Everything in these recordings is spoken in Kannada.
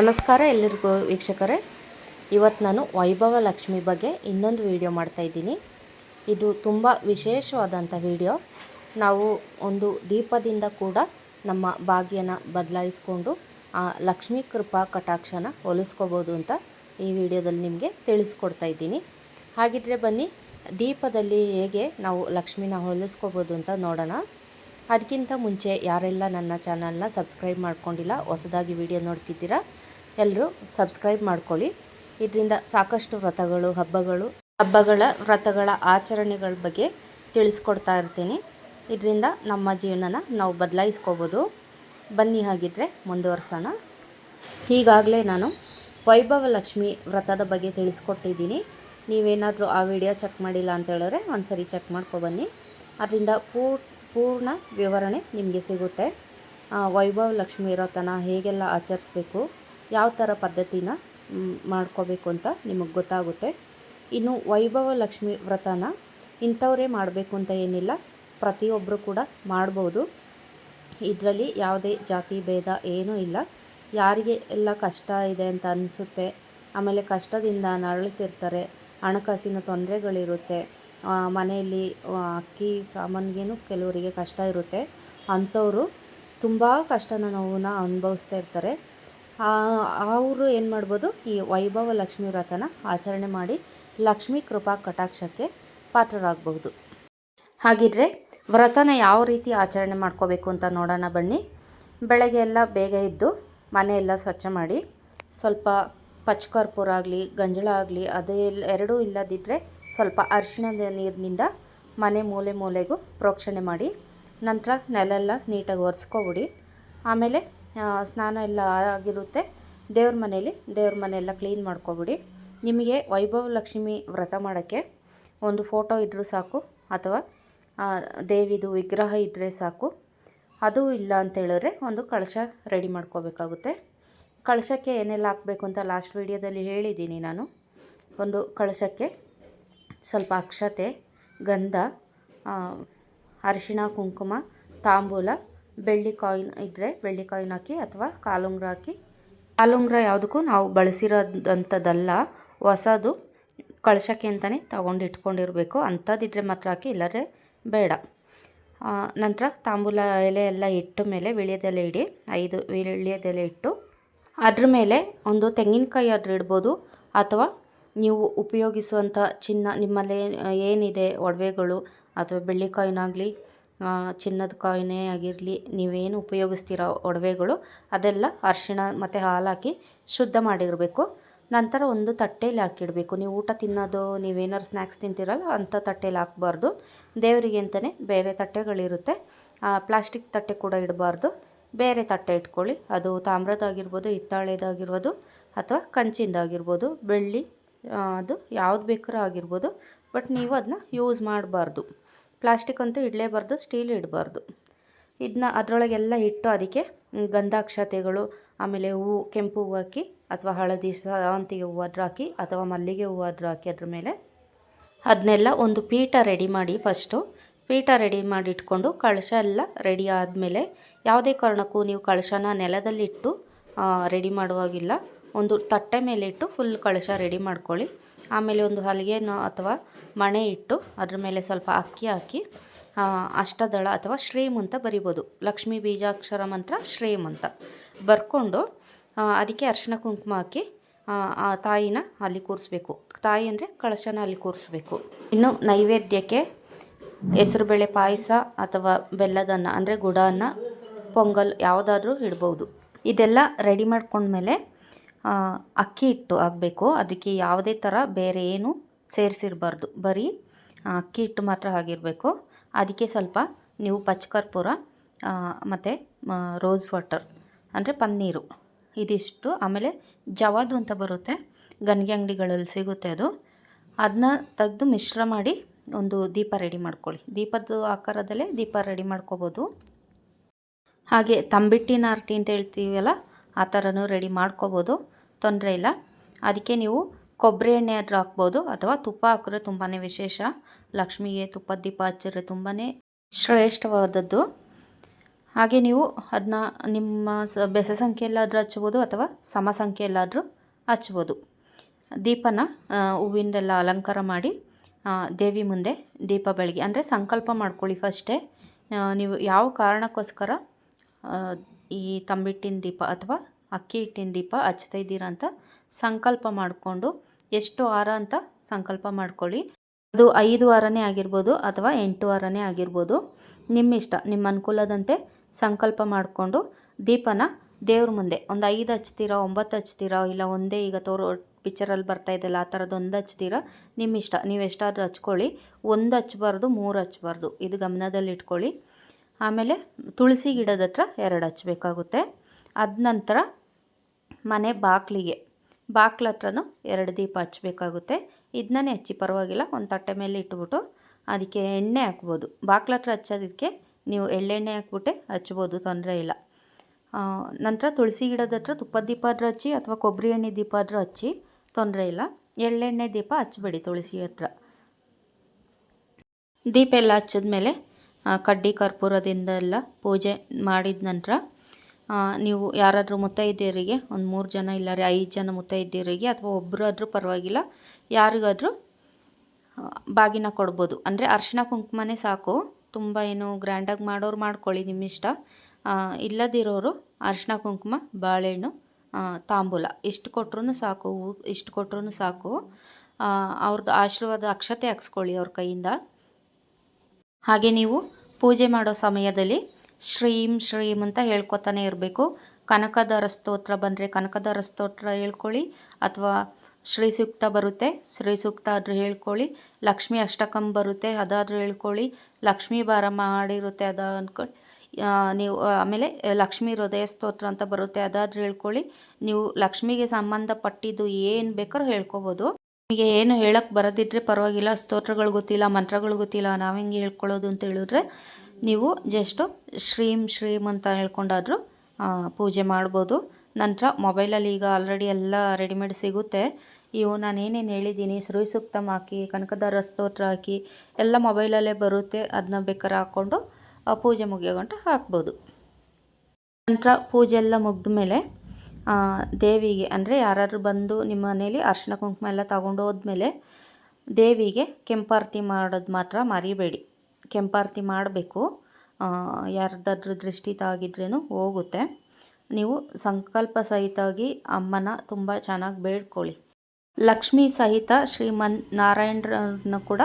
ನಮಸ್ಕಾರ ಎಲ್ಲರಿಗೂ ವೀಕ್ಷಕರೇ. ಇವತ್ತು ನಾನು ವೈಭವ ಲಕ್ಷ್ಮಿ ಬಗ್ಗೆ ಇನ್ನೊಂದು ವಿಡಿಯೋ ಮಾಡ್ತಾಯಿದ್ದೀನಿ ಇದು ತುಂಬ ವಿಶೇಷವಾದಂಥ ವಿಡಿಯೋ. ನಾವು ಒಂದು ದೀಪದಿಂದ ಕೂಡ ನಮ್ಮ ಭಾಗ್ಯನ ಬದಲಾಯಿಸ್ಕೊಂಡು ಆ ಲಕ್ಷ್ಮೀ ಕೃಪಾ ಕಟಾಕ್ಷನ ಹೊಲಿಸ್ಕೋಬೋದು ಅಂತ ಈ ವಿಡಿಯೋದಲ್ಲಿ ನಿಮಗೆ ತಿಳಿಸ್ಕೊಡ್ತಾ ಇದ್ದೀನಿ. ಹಾಗಿದ್ರೆ ಬನ್ನಿ, ದೀಪದಲ್ಲಿ ಹೇಗೆ ನಾವು ಲಕ್ಷ್ಮೀನ ಹೊಲಿಸ್ಕೋಬೋದು ಅಂತ ನೋಡೋಣ. ಅದಕ್ಕಿಂತ ಮುಂಚೆ ಯಾರೆಲ್ಲ ನನ್ನ ಚಾನಲ್ನ ಸಬ್ಸ್ಕ್ರೈಬ್ ಮಾಡ್ಕೊಂಡಿಲ್ಲ, ಹೊಸದಾಗಿ ವಿಡಿಯೋ ನೋಡ್ತಿದ್ದೀರಾ ಎಲ್ಲರೂ ಸಬ್ಸ್ಕ್ರೈಬ್ ಮಾಡ್ಕೊಳ್ಳಿ. ಇದರಿಂದ ಸಾಕಷ್ಟು ವ್ರತಗಳು, ಹಬ್ಬಗಳು, ಹಬ್ಬಗಳ ವ್ರತಗಳ ಆಚರಣೆಗಳ ಬಗ್ಗೆ ತಿಳಿಸ್ಕೊಡ್ತಾ ಇರ್ತೀನಿ. ಇದರಿಂದ ನಮ್ಮ ಜೀವನನ ನಾವು ಬದಲಾಯಿಸ್ಕೋಬೋದು. ಬನ್ನಿ ಹಾಗಿದ್ರೆ ಮುಂದುವರ್ಸೋಣ. ಈಗಾಗಲೇ ನಾನು ವೈಭವ ಲಕ್ಷ್ಮಿ ವ್ರತದ ಬಗ್ಗೆ ತಿಳಿಸ್ಕೊಟ್ಟಿದ್ದೀನಿ. ನೀವೇನಾದರೂ ಆ ವಿಡಿಯೋ ಚೆಕ್ ಮಾಡಿಲ್ಲ ಅಂತ ಹೇಳಿದ್ರೆ ಒಂದು ಸರಿ ಚೆಕ್ ಮಾಡ್ಕೊಬನ್ನಿ ಅದರಿಂದ ಪೂರ್, ಪೂರ್ಣ ವಿವರಣೆ ನಿಮಗೆ ಸಿಗುತ್ತೆ. ವೈಭವ ಲಕ್ಷ್ಮಿ ವ್ರತನ ಹೇಗೆಲ್ಲ ಆಚರಿಸ್ಬೇಕು ಯಾವ ಥರ ಪದ್ಧತಿನ ಮಾಡ್ಕೋಬೇಕು ಅಂತ ನಿಮಗೆ ಗೊತ್ತಾಗುತ್ತೆ. ಇನ್ನು ವೈಭವ ಲಕ್ಷ್ಮಿ ವ್ರತನ ಇಂಥವರೇ ಮಾಡಬೇಕು ಅಂತ ಏನಿಲ್ಲ ಪ್ರತಿಯೊಬ್ಬರು ಕೂಡ ಮಾಡ್ಬೋದು. ಇದರಲ್ಲಿ ಯಾವುದೇ ಜಾತಿ, ಭೇದ ಏನೂ ಇಲ್ಲ. ಯಾರಿಗೆ ಎಲ್ಲ ಕಷ್ಟ ಇದೆ ಅಂತ ಅನಿಸುತ್ತೆ, ಆಮೇಲೆ ಕಷ್ಟದಿಂದ ನರಳುತ್ತಿರ್ತಾರೆ ಹಣಕಾಸಿನ ತೊಂದರೆಗಳಿರುತ್ತೆ ಮನೆಯಲ್ಲಿ ಅಕ್ಕಿ, ಸಾಮಾನಿಗೇನು ಕೆಲವರಿಗೆ ಕಷ್ಟ ಇರುತ್ತೆ. ಅಂಥವರು ತುಂಬ ಕಷ್ಟನ ನೋವನ್ನ ಅನುಭವಿಸ್ತಾ ಇರ್ತಾರೆ. ಅವರು ಏನು ಮಾಡ್ಬೋದು, ಈ ವೈಭವ ಲಕ್ಷ್ಮೀ ವ್ರತನ ಆಚರಣೆ ಮಾಡಿ ಲಕ್ಷ್ಮೀ ಕೃಪಾ ಕಟಾಕ್ಷಕ್ಕೆ ಪಾತ್ರರಾಗಬಹುದು. ಹಾಗಿದ್ರೆ ವ್ರತನ ಯಾವ ರೀತಿ ಆಚರಣೆ ಮಾಡ್ಕೋಬೇಕು ಅಂತ ನೋಡೋಣ ಬನ್ನಿ. ಬೆಳಗ್ಗೆ ಎಲ್ಲ ಬೇಗ ಇದ್ದು ಮನೆಯೆಲ್ಲ ಸ್ವಚ್ಛ ಮಾಡಿ, ಸ್ವಲ್ಪ ಪಚ್ಕರ್ಪೂರ ಆಗಲಿ, ಗಂಜಳ ಆಗಲಿ, ಅದೇ ಎರಡೂ ಇಲ್ಲದಿದ್ದರೆ ಸ್ವಲ್ಪ ಅರಿಶಿಣದ ನೀರಿನಿಂದ ಮನೆ ಮೂಲೆ ಮೂಲೆಗೂ ಪ್ರೋಕ್ಷಣೆ ಮಾಡಿ, ನಂತರ ನೆಲೆಲ್ಲ ನೀಟಾಗಿ ಒರೆಸ್ಕೊಬಿಡಿ, ಆಮೇಲೆ ಸ್ನಾನ ಎಲ್ಲ ಆಗಿರುತ್ತೆ. ದೇವ್ರ ಮನೇಲಿ, ದೇವ್ರ ಮನೆಯೆಲ್ಲ ಕ್ಲೀನ್ ಮಾಡ್ಕೊಬಿಡಿ. ನಿಮಗೆ ವೈಭವ ಲಕ್ಷ್ಮಿ ವ್ರತ ಮಾಡೋಕ್ಕೆ ಒಂದು ಫೋಟೋ ಇದ್ದರೂ ಸಾಕು, ಅಥವಾ ದೇವಿದು ವಿಗ್ರಹ ಇದ್ದರೆ ಸಾಕು. ಅದು ಇಲ್ಲ ಅಂತ ಹೇಳಿದ್ರೆ ಒಂದು ಕಳಶ ರೆಡಿ ಮಾಡ್ಕೋಬೇಕಾಗುತ್ತೆ. ಕಳಶಕ್ಕೆ ಏನೆಲ್ಲ ಹಾಕಬೇಕು ಅಂತ ಲಾಸ್ಟ್ ವಿಡಿಯೋದಲ್ಲಿ ಹೇಳಿದ್ದೀನಿ ನಾನು. ಒಂದು ಕಳಶಕ್ಕೆ ಸ್ವಲ್ಪ ಅಕ್ಷತೆ, ಗಂಧ ಅರಿಶಿಣ, ಕುಂಕುಮ, ತಾಂಬೂಲ ಬೆಳ್ಳಿ ಕಾಯಿನ್ ಇದ್ದರೆ ಬೆಳ್ಳಿ ಕಾಯಿನ್ ಹಾಕಿ ಅಥವಾ ಕಾಲುಂಗ್ರ ಹಾಕಿ. ಕಾಲುಂಗ್ರ ಯಾವುದಕ್ಕೂ ನಾವು ಬಳಸಿರೋದಂಥದ್ದಲ್ಲ. ಹೊಸದು ಕಳ್ಸೋಕ್ಕೆ ಅಂತಲೇ ತಗೊಂಡು ಇಟ್ಕೊಂಡಿರಬೇಕು. ಅಂಥದ್ದಿದ್ರೆ ಮಾತ್ರ ಹಾಕಿ, ಇಲ್ಲದ್ರೆ ಬೇಡ. ನಂತರ ತಾಂಬೂಲ ಎಲೆ ಎಲ್ಲ ಇಟ್ಟ ಮೇಲೆ ವೀಳ್ಯದೆಲೆ ಇಡಿ. ಐದು ವೀಳ್ಯದೆಲೆ ಇಟ್ಟು ಅದ್ರ ಮೇಲೆ ಒಂದು ತೆಂಗಿನಕಾಯಿ ಆದರೂ ಇಡ್ಬೋದು. ಅಥವಾ ನೀವು ಉಪಯೋಗಿಸುವಂಥ ಚಿನ್ನ, ನಿಮ್ಮಲ್ಲಿ ಏನಿದೆ, ಒಡವೆಗಳು ಅಥವಾ ಬೆಳ್ಳಿ ಕಾಯಿನಾಗಲಿ ಚಿನ್ನದ ಕಾಯಿನೇ ಆಗಿರಲಿ, ನೀವೇನು ಉಪಯೋಗಿಸ್ತೀರೋ ಒಡವೆಗಳು, ಅದೆಲ್ಲ ಅರಿಶಿಣ ಮತ್ತು ಹಾಲು ಹಾಕಿ ಶುದ್ಧ ಮಾಡಿರಬೇಕು. ನಂತರ ಒಂದು ತಟ್ಟೆಯಲ್ಲಿ ಹಾಕಿಡಬೇಕು. ನೀವು ಊಟ ತಿನ್ನೋದು, ನೀವೇನಾದ್ರು ಸ್ನ್ಯಾಕ್ಸ್ ತಿಂತೀರಲ್ಲ ಅಂಥ ತಟ್ಟೆಯಲ್ಲಿ ಹಾಕ್ಬಾರ್ದು. ದೇವರಿಗೆ ಅಂತಲೇ ಬೇರೆ ತಟ್ಟೆಗಳಿರುತ್ತೆ. ಪ್ಲಾಸ್ಟಿಕ್ ತಟ್ಟೆ ಕೂಡ ಇಡಬಾರ್ದು. ಬೇರೆ ತಟ್ಟೆ ಇಟ್ಕೊಳ್ಳಿ. ಅದು ತಾಮ್ರದಾಗಿರ್ಬೋದು ಹಿತ್ತಾಳೆದಾಗಿರ್ಬೋದು, ಅಥವಾ ಕಂಚಿಂದಾಗಿರ್ಬೋದು, ಬೆಳ್ಳಿ ಅದು ಯಾವ್ದು ಬೇಕಾದ್ರೂ ಆಗಿರ್ಬೋದು. ಬಟ್ ನೀವು ಅದನ್ನ ಯೂಸ್ ಮಾಡಬಾರ್ದು. ಪ್ಲಾಸ್ಟಿಕ್ ಅಂತೂ ಇಡಲೇಬಾರ್ದು ಸ್ಟೀಲ್ ಇಡಬಾರ್ದು. ಇದನ್ನ ಅದರೊಳಗೆಲ್ಲ ಇಟ್ಟು ಅದಕ್ಕೆ ಗಂಧಾಕ್ಷತೆಗಳು, ಆಮೇಲೆ ಹೂವು ಕೆಂಪು ಹೂವು ಹಾಕಿ ಅಥವಾ ಹಳದಿ ಸಾವಂತಿಗೆ ಹೂವು ಆದರೂ ಹಾಕಿ ಅಥವಾ ಮಲ್ಲಿಗೆ ಹೂವು ಆದರೂ ಹಾಕಿ ಅದ್ರ ಮೇಲೆ ಅದನ್ನೆಲ್ಲ ಒಂದು ಪೀಠ ರೆಡಿ ಮಾಡಿ ಫಸ್ಟು ಪೀಠ ರೆಡಿ ಮಾಡಿ ಇಟ್ಕೊಂಡು ಕಳಶ ಎಲ್ಲ ರೆಡಿ ಆದಮೇಲೆ ಯಾವುದೇ ಕಾರಣಕ್ಕೂ ನೀವು ಕಳಶನ ನೆಲದಲ್ಲಿಟ್ಟು ರೆಡಿ ಮಾಡುವಾಗಿಲ್ಲ. ಒಂದು ತಟ್ಟೆ ಮೇಲೆ ಇಟ್ಟು ಫುಲ್ ಕಳಶ ರೆಡಿ ಮಾಡ್ಕೊಳ್ಳಿ. ಆಮೇಲೆ ಒಂದು ಹಲಗೆನ ಅಥವಾ ಮಣೆ ಇಟ್ಟು ಅದ್ರ ಮೇಲೆ ಸ್ವಲ್ಪ ಅಕ್ಕಿ ಹಾಕಿ ಅಷ್ಟದಳ ಅಥವಾ ಶ್ರೀಮ್ ಅಂತ ಬರಿಬೋದು. ಲಕ್ಷ್ಮೀ ಬೀಜಾಕ್ಷರ ಮಂತ್ರ ಶ್ರೀಮ್ ಅಂತ. ಬರ್ಕೊಂಡು ಅದಕ್ಕೆ ಅರಿಶಿನ ಕುಂಕುಮ ಹಾಕಿ ಆ, ತಾಯಿನ ಅಲ್ಲಿ ಕೂರಿಸ್ಬೇಕು. ತಾಯಿ ಅಂದರೆ ಕಳಶನ ಅಲ್ಲಿ ಕೂರಿಸ್ಬೇಕು. ಇನ್ನು ನೈವೇದ್ಯಕ್ಕೆ ಹೆಸರುಬೇಳೆ ಪಾಯಸ ಅಥವಾ ಬೆಲ್ಲದನ್ನ ಅಂದರೆ ಗುಡಾನ್ನ ಪೊಂಗಲ್ ಯಾವುದಾದ್ರೂ ಇಡ್ಬೋದು. ಇದೆಲ್ಲ ರೆಡಿ ಮಾಡ್ಕೊಂಡ್ಮೇಲೆ ಅಕ್ಕಿ ಹಿಟ್ಟು ಆಗಬೇಕು ಅದಕ್ಕೆ ಯಾವುದೇ ಥರ ಬೇರೆ ಏನು ಸೇರಿಸಿರಬಾರ್ದು. ಬರೀ ಅಕ್ಕಿ ಹಿಟ್ಟು ಮಾತ್ರ ಆಗಿರಬೇಕು ಅದಕ್ಕೆ ಸ್ವಲ್ಪ ನೀವು ಪಚ್ಚಕರ್ಪೂರ ಮತ್ತು ರೋಸ್ ವಾಟರ್ ಅಂದರೆ ಪನ್ನೀರು, ಇದಿಷ್ಟು. ಆಮೇಲೆ ಜವಾದು ಅಂತ ಬರುತ್ತೆ. ಗನ್ಗೆ ಅಂಗಡಿಗಳಲ್ಲಿ ಸಿಗುತ್ತೆ ಅದು. ಅದನ್ನ ತೆಗೆದು ಮಿಶ್ರ ಮಾಡಿ ಒಂದು ದೀಪ ರೆಡಿ ಮಾಡ್ಕೊಳ್ಳಿ. ದೀಪದ ಆಕಾರದಲ್ಲೇ ದೀಪ ರೆಡಿ ಮಾಡ್ಕೋಬೋದು. ಹಾಗೆ ತಂಬಿಟ್ಟಿನ ಆರತಿ ಅಂತ ಹೇಳ್ತೀವಲ್ಲ ಆ ಥರನೂ ರೆಡಿ ಮಾಡ್ಕೋಬೋದು. ತೊಂದರೆ ಇಲ್ಲ. ಅದಕ್ಕೆ ನೀವು ಕೊಬ್ಬರಿ ಎಣ್ಣೆ ಆದರೂ ಹಾಕ್ಬೋದು ಅಥವಾ ತುಪ್ಪ ಹಾಕಿದ್ರೆ ತುಂಬಾ ವಿಶೇಷ. ಲಕ್ಷ್ಮಿಗೆ ತುಪ್ಪದ ದೀಪ ಹಚ್ಚಿದ್ರೆ ತುಂಬಾ ಶ್ರೇಷ್ಠವಾದದ್ದು. ಹಾಗೆ ನೀವು ಅದನ್ನ ನಿಮ್ಮ ಸ ಬೆಸ ಸಂಖ್ಯೆಯಲ್ಲಾದರೂ ಹಚ್ಬೋದು ಅಥವಾ ಸಮ ಸಂಖ್ಯೆಯಲ್ಲಾದರೂ ಹಚ್ಬೋದು. ದೀಪನ ಹೂವಿಂದೆಲ್ಲ ಅಲಂಕಾರ ಮಾಡಿ ದೇವಿ ಮುಂದೆ ದೀಪ ಬೆಳಗ್ಗೆ ಅಂದರೆ ಸಂಕಲ್ಪ ಮಾಡ್ಕೊಳ್ಳಿ ಫಸ್ಟೇ. ನೀವು ಯಾವ ಕಾರಣಕ್ಕೋಸ್ಕರ ಈ ತಂಬಿಟ್ಟಿನ ದೀಪ ಅಥವಾ ಅಕ್ಕಿ ಹಿಟ್ಟಿನ ದೀಪ ಹಚ್ತಾ ಇದ್ದೀರಾ ಅಂತ ಸಂಕಲ್ಪ ಮಾಡಿಕೊಂಡು ಎಷ್ಟು ವಾರ ಅಂತ ಸಂಕಲ್ಪ ಮಾಡ್ಕೊಳ್ಳಿ. ಅದು ಐದು ವಾರನೇ ಆಗಿರ್ಬೋದು ಅಥವಾ ಎಂಟು ವಾರನೇ ಆಗಿರ್ಬೋದು. ನಿಮ್ಮ ಇಷ್ಟ, ನಿಮ್ಮ ಅನುಕೂಲದಂತೆ ಸಂಕಲ್ಪ ಮಾಡಿಕೊಂಡು ದೀಪನ ದೇವ್ರ ಮುಂದೆ ಒಂದು ಐದು ಹಚ್ತೀರಾ ಒಂಬತ್ತು ಹಚ್ತೀರಾ ಇಲ್ಲ ಒಂದೇ ಈಗ ತೋರೋ ಪಿಕ್ಚರಲ್ಲಿ ಬರ್ತಾ ಇದೆಯಲ್ಲ, ಆ ಥರದ್ದು ಒಂದು ಹಚ್ತೀರಾ ನಿಮ್ಮ ಇಷ್ಟ, ನೀವು ಎಷ್ಟಾದರೂ ಹಚ್ಕೊಳ್ಳಿ. ಒಂದು ಹಚ್ಬಾರ್ದು ಮೂರು ಹಚ್ಬಾರ್ದು ಇದು ಗಮನದಲ್ಲಿ ಇಟ್ಕೊಳ್ಳಿ. ಆಮೇಲೆ ತುಳಸಿ ಗಿಡದ ಹತ್ರ ಎರಡು ಹಚ್ಚಬೇಕಾಗುತ್ತೆ ಅದ ನಂತರ ಮನೆ ಬಾಗಿಲಿಗೆ ಬಾಗ್ಲ ಹತ್ರನೂ ಎರಡು ದೀಪ ಹಚ್ಚಬೇಕಾಗುತ್ತೆ ಇದನ್ನೇ ಹಚ್ಚಿ ಪರವಾಗಿಲ್ಲ, ಒಂದು ತಟ್ಟೆ ಮೇಲೆ ಇಟ್ಬಿಟ್ಟು ಅದಕ್ಕೆ ಎಣ್ಣೆ ಹಾಕ್ಬೋದು. ಬಾಗ್ಲ ಹತ್ರ ಹಚ್ಚೋದಕ್ಕೆ ನೀವು ಎಳ್ಳೆಣ್ಣೆ ಹಾಕ್ಬಿಟ್ಟೆ ಹಚ್ಬೋದು, ತೊಂದರೆ ಇಲ್ಲ. ನಂತರ ತುಳಸಿ ಗಿಡದ ಹತ್ರ ತುಪ್ಪದ ದೀಪ ಆದರೂ ಹಚ್ಚಿ ಅಥವಾ ಕೊಬ್ಬರಿ ಎಣ್ಣೆ ದೀಪ ಆದರೂ ಹಚ್ಚಿ, ತೊಂದರೆ ಇಲ್ಲ. ಎಳ್ಳೆಣ್ಣೆ ದೀಪ ಹಚ್ಚಬೇಡಿ ತುಳಸಿ ಹತ್ರ. ದೀಪ ಎಲ್ಲ ಹಚ್ಚಿದ್ಮೇಲೆ ಕಡ್ಡಿ ಕರ್ಪೂರದಿಂದೆಲ್ಲ ಪೂಜೆ ಮಾಡಿದ ನಂತರ ನೀವು ಯಾರಾದರೂ ಮುತ್ತೈದೆಯರಿಗೆ, ಒಂದು ಮೂರು ಜನ ಇಲ್ಲಾರೆ ಐದು ಜನ ಮುತ್ತೈದೆಯರಿಗೆ ಅಥವಾ ಒಬ್ಬರಾದರೂ ಪರವಾಗಿಲ್ಲ, ಯಾರಿಗಾದರೂ ಬಾಗಿನ ಕೊಡ್ಬೋದು. ಅಂದರೆ ಅರ್ಶಿನ ಕುಂಕುಮನೇ ಸಾಕು. ತುಂಬ ಏನು ಗ್ರ್ಯಾಂಡಾಗಿ ಮಾಡೋರು ಮಾಡ್ಕೊಳ್ಳಿ ನಿಮ್ಮ ಇಷ್ಟ ಇಲ್ಲದಿರೋರು ಅರ್ಶಿನ ಕುಂಕುಮ, ಬಾಳೆಹಣ್ಣು ತಾಂಬೂಲ, ಇಷ್ಟು ಕೊಟ್ರೂ ಸಾಕು, ಇಷ್ಟು ಕೊಟ್ರೂ ಸಾಕು. ಅವ್ರದ್ದು ಆಶೀರ್ವಾದ ಅಕ್ಷತೆ ಹಾಕ್ಸ್ಕೊಳ್ಳಿ ಅವ್ರ ಕೈಯಿಂದ. ಹಾಗೆ ನೀವು ಪೂಜೆ ಮಾಡೋ ಸಮಯದಲ್ಲಿ ಶ್ರೀಂ ಶ್ರೀಂ ಅಂತ ಹೇಳ್ಕೊತಾನೆ ಇರಬೇಕು. ಕನಕದಾರ ಸ್ತೋತ್ರ ಬಂದರೆ ಕನಕದಾರ ಸ್ತೋತ್ರ ಹೇಳ್ಕೊಳ್ಳಿ. ಅಥವಾ ಶ್ರೀ ಸೂಕ್ತ ಬರುತ್ತೆ, ಶ್ರೀ ಸೂಕ್ತ ಆದರೂ ಹೇಳ್ಕೊಳ್ಳಿ. ಲಕ್ಷ್ಮಿ ಅಷ್ಟಕಂ ಬರುತ್ತೆ, ಅದಾದರೂ ಹೇಳ್ಕೊಳ್ಳಿ. ಲಕ್ಷ್ಮೀ ಬಾರ ಮಾಡಿರುತ್ತೆ ಅದ ಅಂದ್ಕೊಳ್ಳಿ ನೀವು ಆಮೇಲೆ ಲಕ್ಷ್ಮೀ ಹೃದಯ ಸ್ತೋತ್ರ ಅಂತ ಬರುತ್ತೆ, ಅದಾದರೂ ಹೇಳ್ಕೊಳ್ಳಿ. ನೀವು ಲಕ್ಷ್ಮಿಗೆ ಸಂಬಂಧಪಟ್ಟಿದ್ದು ಏನು ಬೇಕಾದ್ರೂ ಹೇಳ್ಕೊಬೋದು. ನಿಮಗೆ ಏನು ಹೇಳಕ್ಕೆ ಬರೋದಿದ್ರೆ ಪರವಾಗಿಲ್ಲ, ಸ್ತೋತ್ರಗಳು ಗೊತ್ತಿಲ್ಲ, ಮಂತ್ರಗಳು ಗೊತ್ತಿಲ್ಲ, ನಾವು ಹೆಂಗೆ ಹೇಳ್ಕೊಳ್ಳೋದು ಅಂತ ಹೇಳಿದ್ರೆ ನೀವು ಜಸ್ಟು ಶ್ರೀಂ ಶ್ರೀಂ ಅಂತ ಹೇಳ್ಕೊಂಡಾದರೂ ಪೂಜೆ ಮಾಡ್ಬೋದು. ನಂತರ ಮೊಬೈಲಲ್ಲಿ ಈಗ ಆಲ್ರೆಡಿ ಎಲ್ಲ ರೆಡಿಮೇಡ್ ಸಿಗುತ್ತೆ. ಇವು ನಾನು ಏನೇನು ಹೇಳಿದ್ದೀನಿ ಶ್ರೀ ಸೂಕ್ತಮ್ ಹಾಕಿ, ಕನಕದಾರ ಸ್ತೋತ್ರ ಹಾಕಿ, ಎಲ್ಲ ಮೊಬೈಲಲ್ಲೇ ಬರುತ್ತೆ ಅದನ್ನ ಬೇಕಾದ್ರೆ ಹಾಕ್ಕೊಂಡು ಪೂಜೆ ಮುಗಿಯೋ ಗಂಟ ಹಾಕ್ಬೋದು. ನಂತರ ಪೂಜೆ ಎಲ್ಲ ಮುಗಿದ ಮೇಲೆ ದೇವಿಗೆ, ಅಂದರೆ ಯಾರಾದ್ರು ಬಂದು ನಿಮ್ಮ ಮನೇಲಿ ಅರಿಶಿನ ಕುಂಕುಮ ಎಲ್ಲ ತಗೊಂಡು ಹೋದ್ಮೇಲೆ ದೇವಿಗೆ ಕೆಂಪಾರತಿ ಮಾಡೋದು ಮಾತ್ರ ಮರಿಬೇಡಿ. ಕೆಂಪಾರತಿ ಮಾಡಬೇಕು. ಯಾರ್ದಾದ್ರೂ ದೃಷ್ಟಿ ತಾಗಿದ್ರೂ ಹೋಗುತ್ತೆ. ನೀವು ಸಂಕಲ್ಪ ಸಹಿತವಾಗಿ ಅಮ್ಮನ ತುಂಬ ಚೆನ್ನಾಗಿ ಬೇಡ್ಕೊಳ್ಳಿ. ಲಕ್ಷ್ಮೀ ಸಹಿತ ಶ್ರೀಮನ್ ನಾರಾಯಣರನ್ನು ಕೂಡ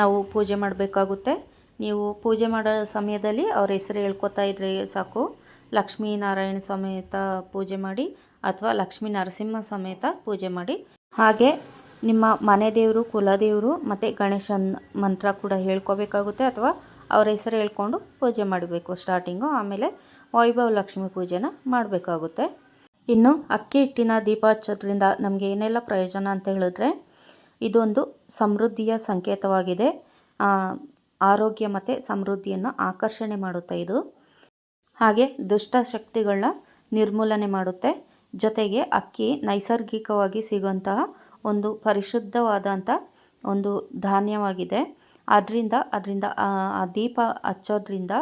ನಾವು ಪೂಜೆ ಮಾಡಬೇಕಾಗುತ್ತೆ. ನೀವು ಪೂಜೆ ಮಾಡೋ ಸಮಯದಲ್ಲಿ ಅವ್ರ ಹೆಸರು ಹೇಳ್ಕೊತಾ ಇದ್ರೆ ಸಾಕು. ಲಕ್ಷ್ಮೀ ನಾರಾಯಣ ಸಮೇತ ಪೂಜೆ ಮಾಡಿ ಅಥವಾ ಲಕ್ಷ್ಮೀ ನರಸಿಂಹ ಸಮೇತ ಪೂಜೆ ಮಾಡಿ. ಹಾಗೆ ನಿಮ್ಮ ಮನೆ ದೇವರು ಕುಲದೇವರು ಮತ್ತು ಗಣೇಶನ ಮಂತ್ರ ಕೂಡ ಹೇಳ್ಕೋಬೇಕಾಗುತ್ತೆ ಅಥವಾ ಅವರ ಹೆಸರು ಹೇಳ್ಕೊಂಡು ಪೂಜೆ ಮಾಡಬೇಕು ಸ್ಟಾರ್ಟಿಂಗು ಆಮೇಲೆ ವೈಭವ ಲಕ್ಷ್ಮಿ ಪೂಜೆನ ಮಾಡಬೇಕಾಗುತ್ತೆ. ಇನ್ನು ಅಕ್ಕಿ ಹಿಟ್ಟಿನ ದೀಪ ಹಚ್ಚೋದ್ರಿಂದ ನಮಗೆ ಏನೆಲ್ಲ ಪ್ರಯೋಜನ ಅಂತ ಹೇಳಿದ್ರೆ ಇದೊಂದು ಸಮೃದ್ಧಿಯ ಸಂಕೇತವಾಗಿದೆ. ಆರೋಗ್ಯ ಮತ್ತು ಸಮೃದ್ಧಿಯನ್ನು ಆಕರ್ಷಣೆ ಮಾಡುತ್ತೆ ಇದು. ಹಾಗೆ ದುಷ್ಟ ಶಕ್ತಿಗಳನ್ನ ನಿರ್ಮೂಲನೆ ಮಾಡುತ್ತೆ. ಜೊತೆಗೆ ಅಕ್ಕಿ ನೈಸರ್ಗಿಕವಾಗಿ ಸಿಗುವಂತಹ ಒಂದು ಪರಿಶುದ್ಧವಾದಂಥ ಒಂದು ಧಾನ್ಯವಾಗಿದೆ. ಅದರಿಂದ ಅದರಿಂದ, ಆ ದೀಪ ಹಚ್ಚೋದ್ರಿಂದ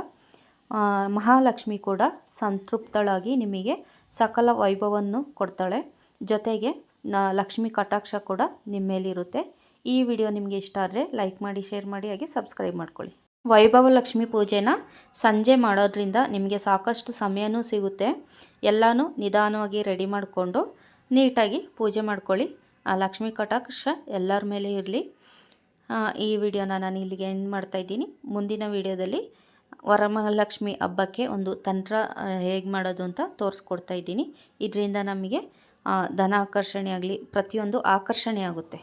ಮಹಾಲಕ್ಷ್ಮಿ ಕೂಡ ಸಂತೃಪ್ತಳಾಗಿ ನಿಮಗೆ ಸಕಲ ವೈಭವವನ್ನು ಕೊಡ್ತಾಳೆ. ಜೊತೆಗೆ, ನ, ಲಕ್ಷ್ಮಿ ಕಟಾಕ್ಷ ಕೂಡ ನಿಮ್ಮ ಮೇಲಿರುತ್ತೆ ಈ ವಿಡಿಯೋ ನಿಮಗೆ ಇಷ್ಟ ಆದರೆ ಲೈಕ್ ಮಾಡಿ, ಶೇರ್ ಮಾಡಿ, ಹಾಗೆ ಸಬ್ಸ್ಕ್ರೈಬ್ ಮಾಡ್ಕೊಳ್ಳಿ. ವೈಭವ ಲಕ್ಷ್ಮಿ ಪೂಜೆನ ಸಂಜೆ ಮಾಡೋದ್ರಿಂದ ನಿಮಗೆ ಸಾಕಷ್ಟು ಸಮಯನೂ ಸಿಗುತ್ತೆ. ಎಲ್ಲನೂ ನಿಧಾನವಾಗಿ ರೆಡಿ ಮಾಡಿಕೊಂಡು ನೀಟಾಗಿ ಪೂಜೆ ಮಾಡ್ಕೊಳ್ಳಿ. ಆ ಲಕ್ಷ್ಮಿ ಕಟಾಕ್ಷ ಎಲ್ಲರ ಮೇಲೆ ಇರಲಿ. ಈ ವಿಡಿಯೋನ ನಾನು ಇಲ್ಲಿಗೆ ಎಂಡ್ ಮಾಡ್ತಾಯಿದ್ದೀನಿ ಮುಂದಿನ ವಿಡಿಯೋದಲ್ಲಿ ವರಮಹಾಲಕ್ಷ್ಮಿ ಹಬ್ಬಕ್ಕೆ ಒಂದು ತಂತ್ರ ಹೇಗೆ ಮಾಡೋದು ಅಂತ ತೋರಿಸ್ಕೊಡ್ತಾ ಇದ್ದೀನಿ. ಇದರಿಂದ ನಮಗೆ ಧನ ಆಕರ್ಷಣೆ ಆಗಲಿ ಪ್ರತಿಯೊಂದು ಆಕರ್ಷಣೆ ಆಗುತ್ತೆ.